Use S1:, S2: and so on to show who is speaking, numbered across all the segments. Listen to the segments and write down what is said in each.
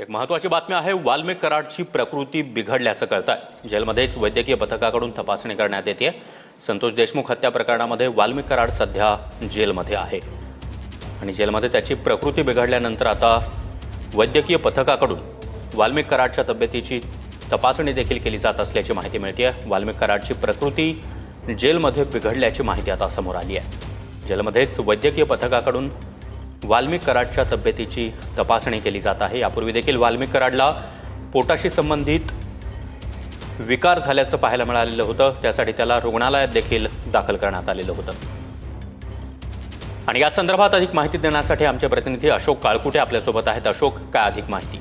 S1: एक महत्वाची बातमी आहे वाल्मिक कराडची प्रकृती बिघडल्याचं कळत आहे जेलमध्येच वैद्यकीय पथकाकडून तपासणी करण्यात येते संतोष देशमुख हत्या प्रकरणामध्ये वाल्मिक कराड सध्या जेलमध्ये आहे. आणि जेलमध्ये त्याची प्रकृती बिघडल्यानंतर आता वैद्यकीय पथकाकडून वाल्मिक कराडच्या तब्येतीची तपासणी देखील केली जात असल्याची माहिती मिळते वाल्मिक कराडची प्रकृती जेलमध्ये बिघडल्याची माहिती आता समोर आली आहे. जेलमध्येच वैद्यकीय पथकाकडून वाल्मिक कराडच्या तब्येतीची तपासणी केली जात आहे. यापूर्वी देखील वाल्मिक कराडला पोटाशी संबंधित विकार झाल्याचं पाहायला मिळालेलं होतं. त्यासाठी त्याला रुग्णालयात देखील दाखल करण्यात आलेलं होतं. आणि या संदर्भात अधिक माहिती देण्यासाठी आमचे प्रतिनिधी अशोक काळकुटे आपल्यासोबत आहेत. अशोक काय अधिक माहिती?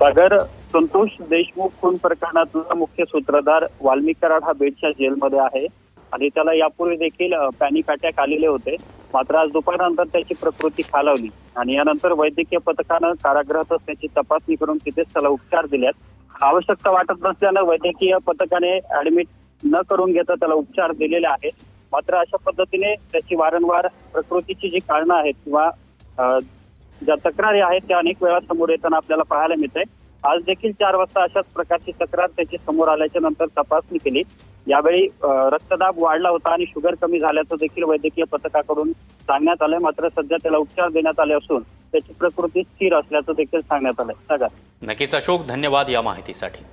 S2: सागर संतोष देशमुख खून प्रकरणातला मुख्य सूत्रधार वाल्मिक कराड हा बेडच्या जेलमध्ये आहे. आणि त्याला यापूर्वी देखील पॅनिक अटॅक आलेले होते. मात्र आज दुपारनंतर त्याची प्रकृती खालावली. आणि यानंतर वैद्यकीय पथकानं कारागृहातच त्याची तपासणी करून तिथेच त्याला उपचार दिल्यात. आवश्यकता वाटत नसल्यानं वैद्यकीय पथकाने ऍडमिट न करून घेता त्याला उपचार दिलेले आहेत. मात्र अशा पद्धतीने त्याची वारंवार प्रकृतीची जी कारणं आहेत किंवा ज्या तक्रारी आहेत त्या अनेक वेळा समोर येताना आपल्याला पाहायला मिळत आहे आज देखील चार वाजता अशाच प्रकारची तक्रार त्याची समोर आल्याच्यानंतर तपासणी केली. यावेळी रक्तदाब वाढला होता आणि शुगर कमी झाल्याचं देखील वैद्यकीय पथकाकडून सांगण्यात आलंय. मात्र सध्या त्याला उपचार देण्यात आले असून त्याची प्रकृती स्थिर असल्याचं देखील सांगण्यात आलंय. सांगा.
S1: नक्कीच अशोक धन्यवाद या माहितीसाठी.